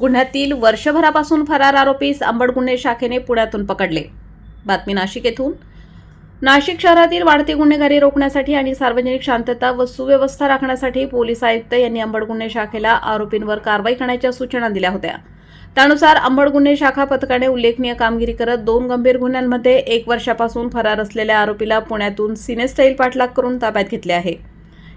गुन्ह्यातील वर्षभरापासून फरार आरोपीस अंबड गुन्हे शाखेने पुण्यातून पकडले. बातमी नाशिक येथून. नाशिक शहरातील वाढती गुन्हेगारी रोखण्यासाठी आणि सार्वजनिक शांतता व सुव्यवस्था राखण्यासाठी पोलीस आयुक्त यांनी अंबड गुन्हे शाखेला आरोपींवर कारवाई करण्याच्या सूचना दिल्या होत्या. त्यानुसार अंबड गुन्हे शाखा पथकाने उल्लेखनीय कामगिरी करत दोन गंभीर गुन्ह्यांमध्ये एक वर्षापासून फरार असलेल्या आरोपीला पुण्यातून सिनेस्टाईल पाठलाग करून ताब्यात घेतले आहे.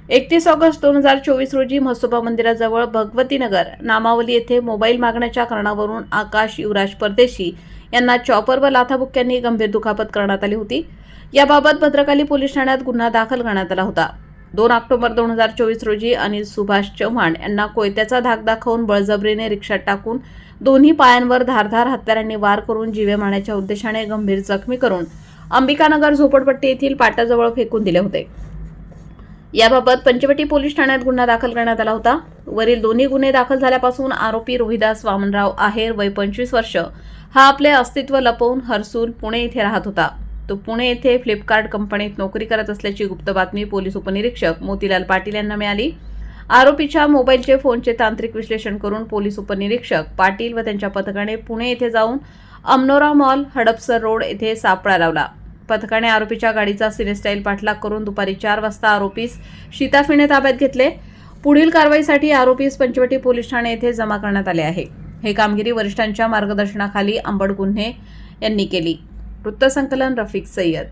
एकतीस ऑगस्ट दोन हजार चोवीस रोजी म्हसोबा मंदिराजवळ भगवतीनगर नामावली येथे मोबाईल मागण्याच्या कारणावरून आकाश युवराज परदेशी यांना चॉपर व लाथाबुक्क्यांनी गंभीर दुखापत करण्यात आली होती. याबाबत भद्रकाली पोलीस ठाण्यात गुन्हा दाखल करण्यात आला होता. दोन ऑक्टोबर दोन हजार चोवीस रोजी अनिल सुभाष चव्हाण यांना कोयत्याचा धाक दाखवून बळजबरीने रिक्षात टाकून दोन्ही पायांवर धारधार हत्यारांनी वार करून जीवे मारण्याच्या उद्देशाने गंभीर जखमी करून अंबिकानगर झोपडपट्टी येथील पाटाजवळ फेकून दिले होते. याबाबत पंचवटी पोलीस ठाण्यात गुन्हा दाखल करण्यात आला होता. वरील दोन्ही गुन्हे दाखल झाल्यापासून आरोपी रोहिदास वामनराव आहेर वय पंचवीस वर्ष. हा आपले अस्तित्व लपवून हरसूल पुणे येथे राहत होता. तो पुणे येथे फ्लिपकार्ट कंपनीत नोकरी करत असल्याची गुप्त बातमी पोलीस उपनिरीक्षक मोतीलाल पाटील यांना मिळाली. आरोपीच्या मोबाईलचे फोनचे तांत्रिक विश्लेषण करून पोलीस उपनिरीक्षक पाटील व त्यांच्या पथकाने पुणे येथे जाऊन अमनोरा मॉल हडपसर रोड येथे सापळा लावला. पथकाने आरोपीच्या गाडीचा सिनेस्टाईल पाठलाग करून दुपारी चार वाजता आरोपीस शिताफीने ताब्यात घेतले. पुढील कारवाईसाठी आरोपीस पंचवटी पोलीस ठाणे येथे जमा करण्यात आले आहे. हे कामगिरी वरिष्ठांच्या मार्गदर्शनाखाली आंबड गुन्हे यांनी केली. वृत्तसंकलन रफिक सय्यद